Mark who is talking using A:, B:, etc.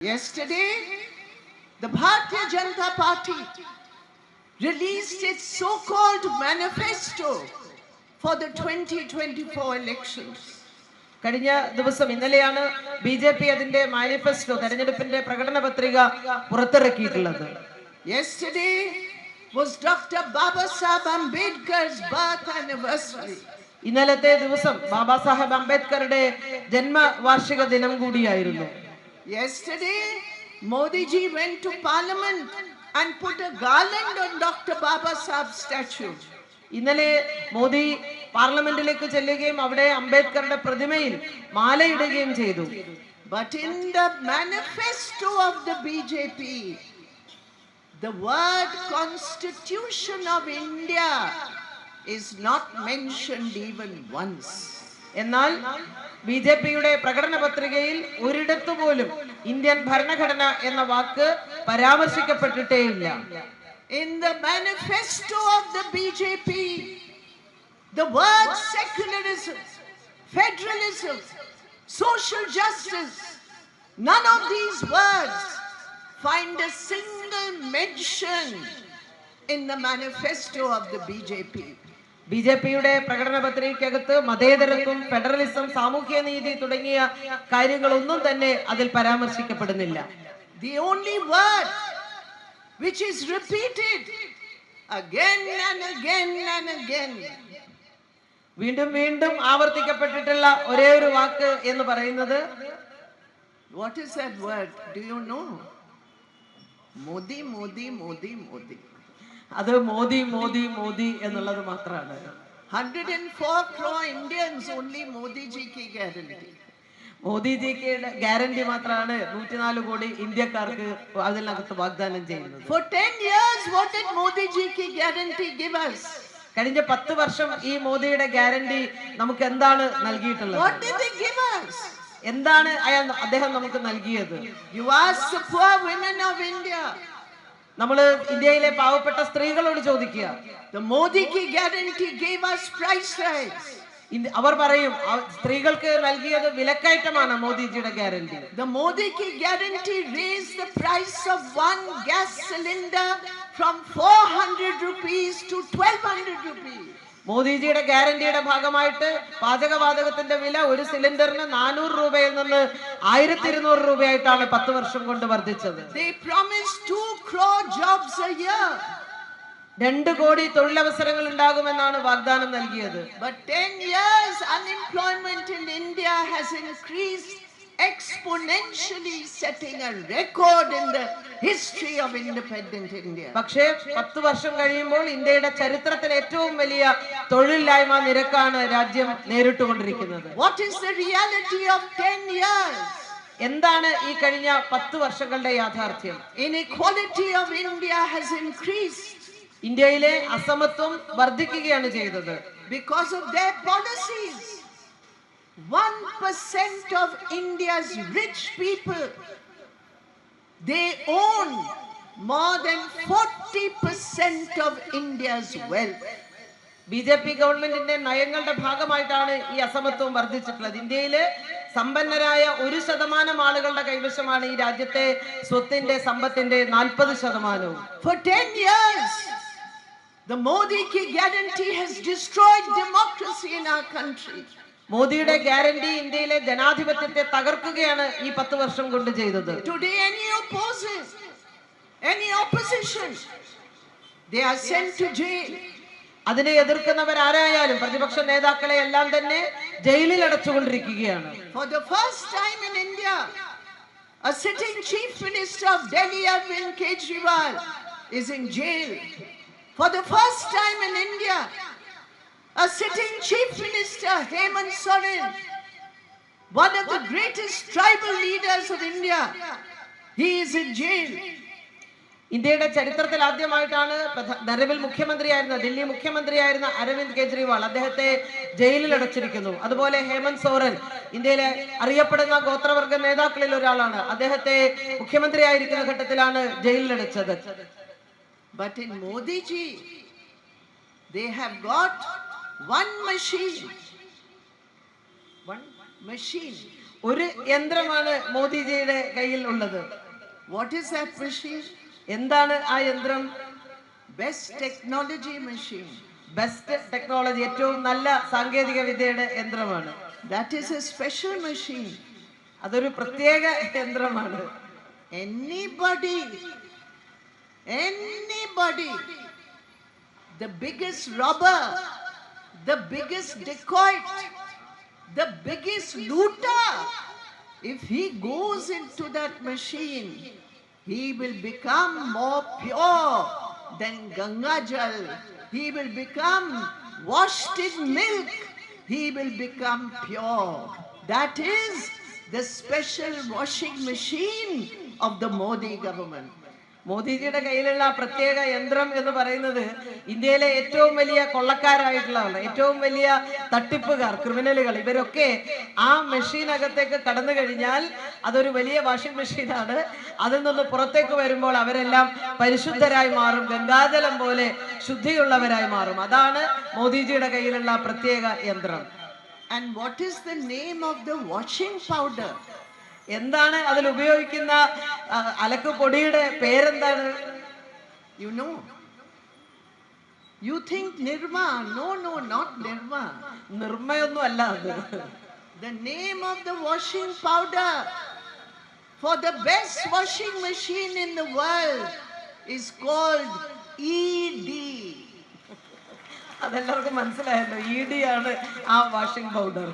A: Yesterday, the Bharatiya Janata Party released its so-called manifesto for the 2024 elections.
B: കഴിഞ്ഞ ദിവസം ഇന്നലെയാണ് B J P അതിന്റെ manifesto തെരഞ്ഞെടുപ്പിന്റെ പ്രകടന പത്രിക പുറത്തിറക്കിയിട്ടുള്ളത്
A: Yesterday was Dr. Baba Sahib Ambedkar's birth anniversary.
B: ഇന്നലത്തെ ദിവസം ബാബാ സാഹേബ് അംബേദ്കറുടെ ജന്മവാർഷിക ദിനം കൂടിയായിരുന്നു
A: Yesterday, Modi ji went to parliament and put a garland on Dr. Baba Sahib's statue.
B: ഇന്നലെ മോദി പാർലമെന്റിലേക്ക് ചെല്ലുകയും അവിടെ അംബേദ്കറുടെ പ്രതിമയിൽ മാലയിടുകയും ചെയ്തു
A: But in the manifesto of the BJP, the word Constitution of India is not mentioned even once.
B: എന്നാൽ B J പിയുടെ പ്രകടന പത്രികയിൽ ഒരിടത്തു പോലും ഇന്ത്യൻ ഭരണഘടന എന്ന വാക്ക് പരാമർശിക്കപ്പെട്ടിട്ടേയില്ല
A: In the manifesto of the BJP, the word secularism, federalism, social justice, none of these words find a single mention in the manifesto of the BJP.
B: B J പിയുടെ പ്രകടന പത്രികയ്ക്കകത്ത് മതേതരത്വം ഫെഡറലിസം സാമൂഹ്യ നീതി തുടങ്ങിയ കാര്യങ്ങളൊന്നും തന്നെ അതിൽ പരാമർശിക്കപ്പെടുന്നില്ല.
A: The only word which is repeated again and again and again.
B: വീണ്ടും വീണ്ടും ആവർത്തിക്കപ്പെട്ടിട്ടുള്ള ഒരേ ഒരു വാക്ക് എന്ന് പറയുന്നത്
A: what is that word do you know Modi Modi Modi Modi.
B: അത് മോദി മോദി മോദി എന്നുള്ളത് മാത്രമാണ്
A: hundred and four crore Indians only മോദിജിക്ക് guarantee
B: മോദിജിക്ക് ഗ്യാരണ്ടി മാത്രമാണ് നൂറ്റിനാല് കോടി ഇന്ത്യക്കാർക്ക് അതിനകത്ത് വാഗ്ദാനം ചെയ്യുന്നത്
A: four 10 years what did give us?
B: കഴിഞ്ഞ പത്ത് വർഷം ഈ മോദിയുടെ ഗ്യാരണ്ടി നമുക്ക് എന്താണ് നൽകിയിട്ടുള്ളത്
A: വാട്ട് ഡിഡ് us?
B: എന്താണ് അയാൾ അദ്ദേഹം നമുക്ക് നൽകിയത്
A: you are poor women of India.
B: നമ്മൾ ഇന്ത്യയിലെ പാവപ്പെട്ട സ്ത്രീകളോട് ചോദിക്കുക
A: gave us price rise.
B: India- അവർ പറയും "ആ- സ്ത്രീകൾക്ക് നൽകിയത് വിലക്കയറ്റമാണ് മോദിജിയുടെ ഗ്യാരണ്ടി
A: ദ മോദിക്ക് guarantee raise the price of one gas cylinder from four hundred 400 to twelve 1200 rupees
B: മോദിജിയുടെ ഗ്യാരണ്ടിയുടെ ഭാഗമായിട്ട് പാചകവാതകത്തിന്റെ വില ഒരു സിലിണ്ടറിന് നാനൂറ് രൂപയിൽ നിന്ന് ആയിരത്തി ഇരുന്നൂറ് രൂപയായിട്ടാണ് പത്ത് വർഷം കൊണ്ട് വർദ്ധിച്ചത്
A: They promised 2 crore jobs a year.
B: രണ്ട് കോടി തൊഴിലവസരങ്ങൾ ഉണ്ടാകുമെന്നാണ് വാഗ്ദാനം നൽകിയത്
A: But 10 years unemployment in India has increased exponentially, setting a record in the history of independent India.
B: പക്ഷേ പത്ത് വർഷം കഴിയുമ്പോൾ ഇന്ത്യയുടെ ചരിത്രത്തിൽ ഏറ്റവും വലിയ തൊഴിലില്ലായ്മ നിരക്കാണ് രാജ്യം നേരിട്ടുകൊണ്ടിരിക്കുന്നത്
A: What is the reality of 10 years?
B: എന്താണ് ഈ കഴിഞ്ഞ പത്ത് വർഷങ്ങളുടെ യാഥാർത്ഥ്യം
A: Inequality of India has increased
B: ഇന്ത്യയിലെ അസമത്വം വർദ്ധിക്കുകയാണ് ചെയ്തത്
A: because of their policies. 1% of India's rich people, they own more than 40% of India's wealth.
B: B J P ഗവൺമെന്റിന്റെ നയങ്ങളുടെ ഭാഗമായിട്ടാണ് ഈ അസമത്വം വർദ്ധിച്ചിട്ടുള്ളത് ഇന്ത്യയിലെ സമ്പന്നരായ ഒരു ശതമാനം ആളുകളുടെ കൈവശമാണ് ഈ രാജ്യത്തെ സ്വത്തിന്റെ സമ്പത്തിന്റെ നാൽപ്പത് ശതമാനവും
A: For 10 years, the Modi ki guarantee has destroyed democracy in our country.
B: മോദിയുടെ ഗ്യാരണ്ടി ഇന്ത്യയിലെ ജനാധിപത്യത്തെ തകർക്കുകയാണ് ഈ പത്ത് വർഷം കൊണ്ട് ചെയ്തത്. അതിനെ എതിർക്കുന്നവർ ആരായാലും പ്രതിപക്ഷ നേതാക്കളെ എല്ലാം തന്നെ ജയിലിൽ അടച്ചുകൊണ്ടിരിക്കുകയാണ്.
A: Kejriwal is in jail for the first time in India a sitting chief minister, Hemant Soren, one of the greatest tribal leaders of India, he is in jail.
B: ഇന്ത്യയുടെ ചരിത്രത്തിൽ ആദ്യമായിട്ടാണ് നിലവിൽ മുഖ്യമന്ത്രിയായിരുന്ന ദില്ലി മുഖ്യമന്ത്രിയായിരുന്ന അരവിന്ദ് കെജ്രിവാൾ അദ്ദേഹത്തെ ജയിലിൽ അടച്ചിരിക്കുന്നു. അതുപോലെ ഹേമന്ത് സോറൻ ഇന്ത്യയിലെ അറിയപ്പെടുന്ന ഗോത്രവർഗ നേതാക്കളിൽ ഒരാളാണ്. അദ്ദേഹത്തെ മുഖ്യമന്ത്രിയായിരിക്കുന്ന ഘട്ടത്തിലാണ് ജയിലിൽ അടച്ചത്.
A: But in Modiji they have got one machine
B: ഒരു യന്ത്രമാണ് മോദിജിയുടെ കയ്യിൽ ഉള്ളത്.
A: വാട്ട് ഈസ് ദാറ്റ് മെഷീൻ
B: എന്താണ് ആ യന്ത്രം?
A: Best technology machine
B: best technology ഏറ്റവും നല്ല സാങ്കേതിക വിദ്യയുടെ യന്ത്രമാണ്.
A: That is a special machine
B: അതൊരു പ്രത്യേക യന്ത്രമാണ്.
A: Anybody anybody the biggest robber the biggest dacoit, the biggest looter, if he goes into that machine, he will become more pure than Ganga Jal. He will become washed in milk. He will become pure. That is the special washing machine of the Modi government.
B: മോദിജിയുടെ കയ്യിലുള്ള പ്രത്യേക യന്ത്രം എന്ന് പറയുന്നത് ഇന്ത്യയിലെ ഏറ്റവും വലിയ കൊള്ളക്കാരായിട്ടുള്ളവർ ഏറ്റവും വലിയ തട്ടിപ്പുകാർ ക്രിമിനലുകൾ ഇവരൊക്കെ ആ മെഷീനകത്തേക്ക് കടന്നു കഴിഞ്ഞാൽ അതൊരു വലിയ വാഷിംഗ് മെഷീനാണ്. അതിൽ നിന്ന് പുറത്തേക്ക് വരുമ്പോൾ അവരെല്ലാം പരിശുദ്ധരായി മാറും ഗംഗാജലം പോലെ ശുദ്ധിയുള്ളവരായി മാറും. അതാണ് മോദിജിയുടെ കയ്യിലുള്ള പ്രത്യേക യന്ത്രം.
A: And what is the name of the washing powder?
B: എന്താണ് അതിൽ ഉപയോഗിക്കുന്ന അലക്ക് അലക്കുപൊടിയുടെ പേരെന്താണ്?
A: You know you think Nirma no no not Nirma
B: നിർമ്മയൊന്നും അല്ല
A: the name of the washing powder for the best washing machine in the world is called E D
B: അതെല്ലാവർക്കും മനസ്സിലായല്ലോ. E D ആണ് ആ വാഷിംഗ് പൗഡർ